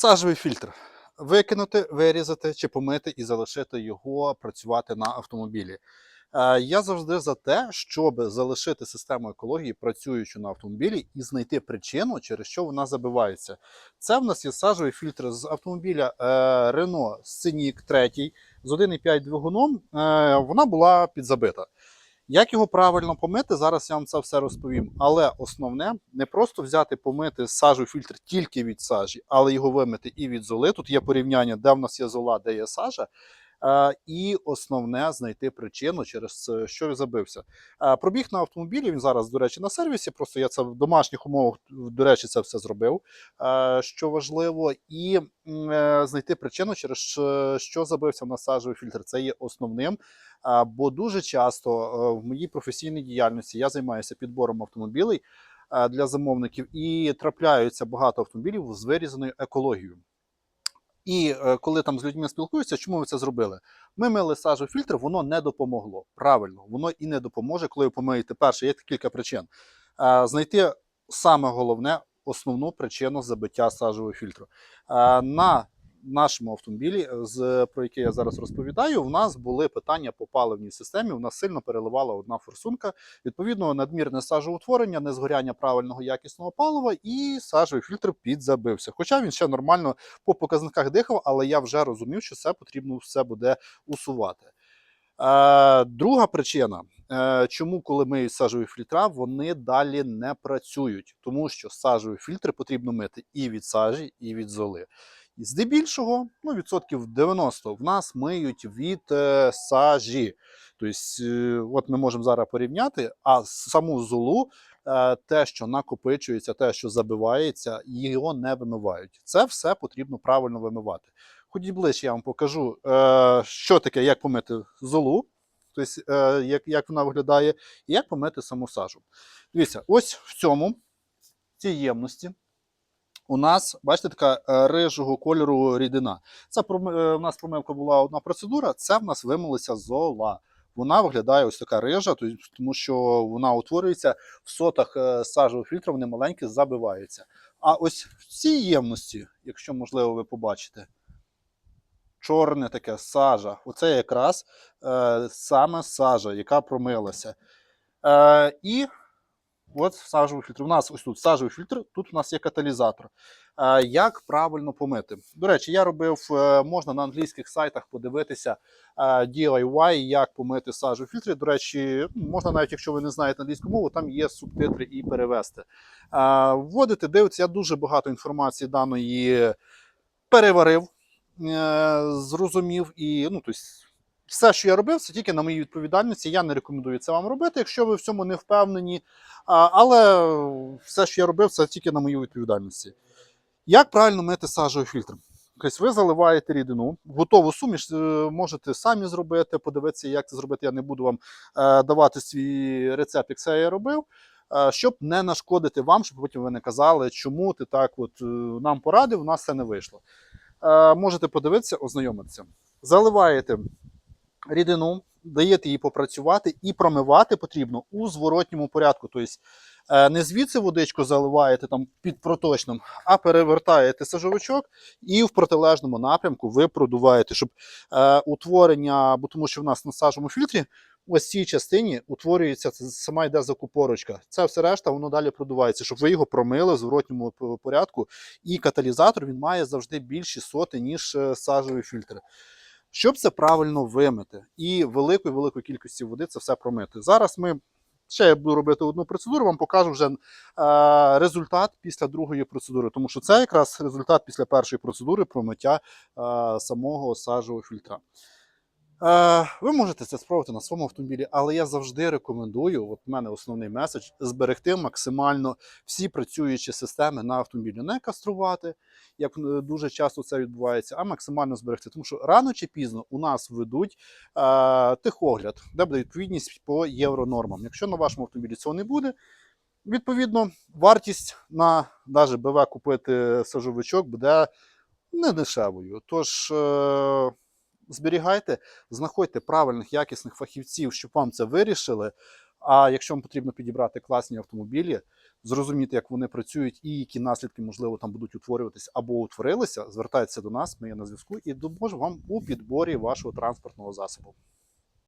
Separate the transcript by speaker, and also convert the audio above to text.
Speaker 1: Сажовий фільтр. Викинути, вирізати чи помити і залишити його працювати на автомобілі. Е, Я завжди за те, щоб залишити систему екології працюючу на автомобілі і знайти причину, через що вона забивається. Це в нас є сажовий фільтр з автомобіля е, Renault Scenic 3 з 1,5 двигуном. Е, Вона була підзабита. Як його правильно помити, зараз я вам це все розповім. Але основне не просто взяти помити сажу фільтр тільки від сажі, але його вимити і від золи. Тут є порівняння, де в нас є зола, де є сажа. Е, І основне знайти причину, через е, що забився. Е, Пробіг на автомобілі. Він зараз, до речі, на сервісі. Просто я це в домашніх умовах, до речі, це все зробив. Що важливо, і знайти причину, через що- забився на сажовий фільтр. Це є основним. Бо дуже часто в моїй професійній діяльності я займаюся підбором автомобілей для замовників і трапляються багато автомобілів з вирізаною екологією. І е, коли там з людьми спілкуються, чому ви це зробили? Ми мили сажофільтр, воно не допомогло. Правильно, воно і не допоможе, коли ви помиєте. Перше, є кілька причин. Знайти саме головне, основну причину забиття сажового фільтру. На нашому автомобілі, е, з про яке я зараз розповідаю, в нас були питання по паливній системі. У нас сильно переливала одна форсунка. Відповідно, надмірне сажоутворення, незгоряння правильного якісного палива, і сажовий фільтр підзабився. Хоча він ще нормально по показниках дихав, але я вже розумів, що це потрібно все буде усувати. Е, друга причина, е, чому, коли миють сажові фільтра, вони далі не працюють, тому що сажові фільтри потрібно мити і від сажі, і від золи. Здебільшого, ну, відсотків 90 в нас миють від е, сажі. Тобто, е, от ми можемо зараз порівняти, а саму золу, е, те, що накопичується, те, що забивається, його не вимивають. Це все потрібно правильно вимивати. Ходіть ближче, я вам покажу, е, що таке, як помити золу, тобто, е, як, як вона виглядає, і як помити саму сажу. Дивіться, ось в цьому, в цій ємності, у нас, бачите, така е, рижого кольору рідина. Це у нас промивка була одна процедура, це в нас вимилася зола. Вона виглядає ось така рижа, тому що вона утворюється в сотах е, сажового фільтру, вони маленькі, забиваються. А ось в цій ємності, якщо можливо ви побачите, чорне таке сажа. Оце якраз е, саме сажа, яка промилася. Е, і от сажовий фільтр. У нас ось тут сажовий фільтр, тут у нас є каталізатор. Як правильно помити? До речі, я робив, е, можна на англійських сайтах подивитися DIY, як помити сажовий фільтр. До речі, можна навіть, якщо ви не знаєте англійську мову, там є субтитри і перевести. Вводите, дивитися, я дуже багато інформації даної переварив, е, зрозумів і ну, тобто, все, що я робив, це тільки на моїй відповідальності. Я не рекомендую це вам робити, якщо ви в цьому не впевнені. Але все, що я робив, це тільки на моїй відповідальності. Як правильно мити сажовий фільтр? Тобто ви заливаєте рідину, готову суміш е, можете самі зробити, подивитися, як це зробити. Я не буду вам е, давати свій рецепт, як це я робив, е, щоб не нашкодити вам, щоб потім ви не казали, чому ти так от нам порадив, у нас це не вийшло. Можете подивитися, ознайомитися. Заливаєте рідину, даєте їй попрацювати і промивати потрібно у зворотньому порядку. Тобто е, не звідси водичку заливаєте там під проточним, а перевертаєте сажовичок і в протилежному напрямку ви продуваєте, щоб е, утворення, бо тому що в нас на сажовому фільтрі ось цій частині утворюється сама йде закупорочка. Це все решта, воно далі продувається, щоб ви його промили в зворотньому порядку. І каталізатор він має завжди більші соти, ніж е, сажові фільтри. Щоб це правильно вимити і великою великою кількістю води це все промити. Зараз ми ще я буду робити одну процедуру, вам покажу вже е, результат після другої процедури, тому що це якраз результат після першої процедури промиття е, самого сажового фільтра. Е, ви можете це спробувати на своєму автомобілі, але я завжди рекомендую, от в мене основний меседж, зберегти максимально всі працюючі системи на автомобілі. Не каструвати, як е, дуже часто це відбувається, а максимально зберегти. Тому що рано чи пізно у нас ведуть е, тихогляд, де буде відповідність по євронормам. Якщо на вашому автомобілі цього не буде, відповідно, вартість на навіть БВ купити сажовичок буде не дешевою. Тож. Е, зберігайте, знаходьте правильних якісних фахівців, щоб вам це вирішили. А якщо вам потрібно підібрати класні автомобілі, зрозуміти, як вони працюють і які наслідки, можливо, там будуть утворюватися або утворилися, звертайтеся до нас, ми є на зв'язку і допоможемо вам у підборі вашого транспортного засобу.